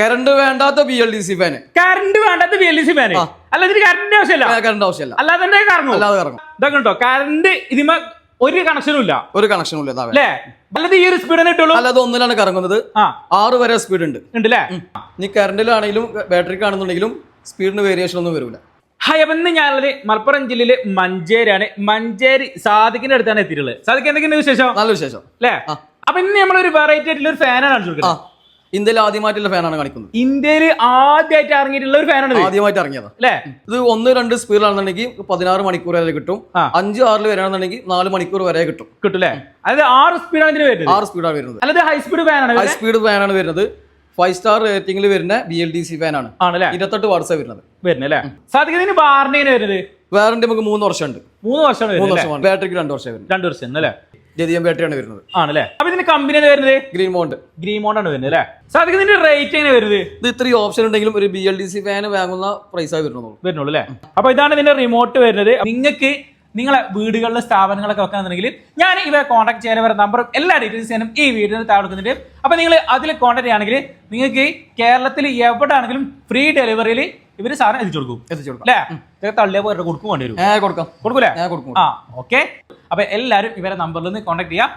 Current വേണ്ടാത്ത B L D C fan current വേണ്ടാത്ത B L D C fan അല്ല ഇതിന് കറണ്ട് ആവശ്യമില്ല. കറണ്ട് ആവശ്യമില്ല. അല്ലാതെ തന്നെ കറങ്ങും. അല്ലാതെ കറങ്ങും. ഇതൊക്കെ ഉണ്ടോ കറണ്ട് ഇതിമ ഒരു കണക്ഷനും ഇല്ല. ഒരു കണക്ഷനും ഇല്ല. അല്ലേ? അല്ലാതെ ഈ ഒരു സ്പീഡ് ഇട്ടുള്ളൂ. അല്ലാതെ ഒന്നിലാണ് കറങ്ങുന്നത്. ആറ് വരെ സ്പീഡ് ഉണ്ട്. ഉണ്ടല്ലേ? ഇനി കറണ്ടിലാണെങ്കിലും ബാറ്ററിക്ക് ആണെന്നുണ്ടെങ്കിലും സ്പീഡിന് വേരിയേഷൻ ഒന്നും വരില്ല ഹായ് അപ്പം ഇന്ന് ഞാനുള്ളത് മലപ്പുറം ജില്ലയിലെ മഞ്ചേരിയാണ്. മഞ്ചേരി സാദിഖിന്റെ അടുത്താണ് എത്തിയിട്ടുള്ളത്. സാദിഖ് എന്തൊക്കെയുണ്ട് വിശേഷം? നല്ല വിശേഷം. അല്ലേ. അപ്പൊ ഇന്ന് നമ്മളൊരു വെറൈറ്റി ആയിട്ടുള്ള ഒരു ഫാനാണ് കാണിച്ചു കൊടുക്കുന്നത്. ഇന്ത്യയിൽ ആദ്യമായിട്ടുള്ള ഫാനാണ് കാണിക്കുന്നത്. ഇന്ത്യയിൽ ആദ്യമായിട്ട് ഇറങ്ങിയിട്ടുള്ള ഒരു ഫാനാണ് ആദ്യമായിട്ട് ഇറങ്ങിയത്. അല്ലേ ഇത് ഒന്ന് രണ്ട് സ്പീഡിലാണെന്നുണ്ടെങ്കിൽ പതിനാറ് മണിക്കൂർ വരെ കിട്ടും. അഞ്ച് ആറിൽ വരാണെന്നുണ്ടെങ്കിൽ നാല് മണിക്കൂർ വരെ കിട്ടും. കിട്ടും അല്ലേ അതായത് ആറ് സ്പീഡാണ് ഇതിന് വരുന്നത്. ആറ് സ്പീഡാണ് വരുന്നത്. അല്ലാതെ ഹൈ സ്പീഡ് ഫാനാണ് ഹൈ സ്പീഡ് ഫാനാണ് വരുന്നത്. ഫൈവ് സ്റ്റാർ റേറ്റിംഗിൽ വരുന്ന ബി എൽ ഡി സി ഫാനാണ് ആണല്ലേ ഇരുപത്തെട്ട് വാട്സ് വരുന്നത്. വരുന്നത് അല്ലേ സാദിഖ് ഇതിന് വാറണ്ടി വരുന്നത്? വാറണ്ടി നമുക്ക് മൂന്ന് വർഷമുണ്ട്. മൂന്ന് വർഷമാണ് മൂന്ന് വർഷമാണ്. ബാറ്ററിക്ക് രണ്ട് വർഷം രണ്ട് വർഷം അല്ലേ ജതിയം ബാറ്ററിയാണ് വരുന്നത്. ആണല്ലേ? അപ്പൊ ഇതിന്റെ കമ്പനി വരുന്നത്? ഗ്രീൻ മോണ്ട് ഗ്രീൻ മോണ്ട് ആണ് വരുന്നത് അല്ലേ? സാദിഖ് ഇതിന്റെ റേറ്റ് എങ്ങനെ വരുന്നത്? ഇത് ഇത്രയും ഓപ്ഷൻ ഉണ്ടെങ്കിലും ഒരു B L D C fan വാങ്ങുന്ന പ്രൈസായി വരുന്നുള്ളൂ. വരുന്നുള്ളൂ അല്ലേ? അപ്പൊ ഇതാണ് ഇതിന്റെ റിമോട്ട് വരുന്നത്. നിങ്ങൾക്ക് നിങ്ങളെ വീടുകളിലെ സ്ഥാപനങ്ങളൊക്കെ വെക്കാന്നുണ്ടെങ്കിൽ ഞാൻ ഇവരെ കോൺടാക്ട് ചെയ്യാൻ വരെ. നമ്പറും എല്ലാ ഡീറ്റെയിൽസ് ഞാനും ഈ വീഡിയോയിൽ താഴെ കൊടുക്കുന്നുണ്ട്. അപ്പൊ നിങ്ങൾ അതിൽ കോൺടാക്ട് ചെയ്യുകയാണെങ്കിൽ നിങ്ങൾക്ക് കേരളത്തിൽ എവിടെ ആണെങ്കിലും ഫ്രീ ഡെലിവറിയിൽ ഇവർ സാധനം എത്തിച്ചു കൊടുക്കും. എത്തിച്ചു കൊടുക്കും. അല്ലേ? തള്ളിയ പോയിട്ട് കൊടുക്കും വേണ്ടി വരും. കൊടുക്കും. കൊടുക്കൂലേ? കൊടുക്കും ആ ഓക്കെ. അപ്പൊ എല്ലാവരും ഇവരെ നമ്പറിൽ നിന്ന് കോൺടാക്ട് ചെയ്യാം.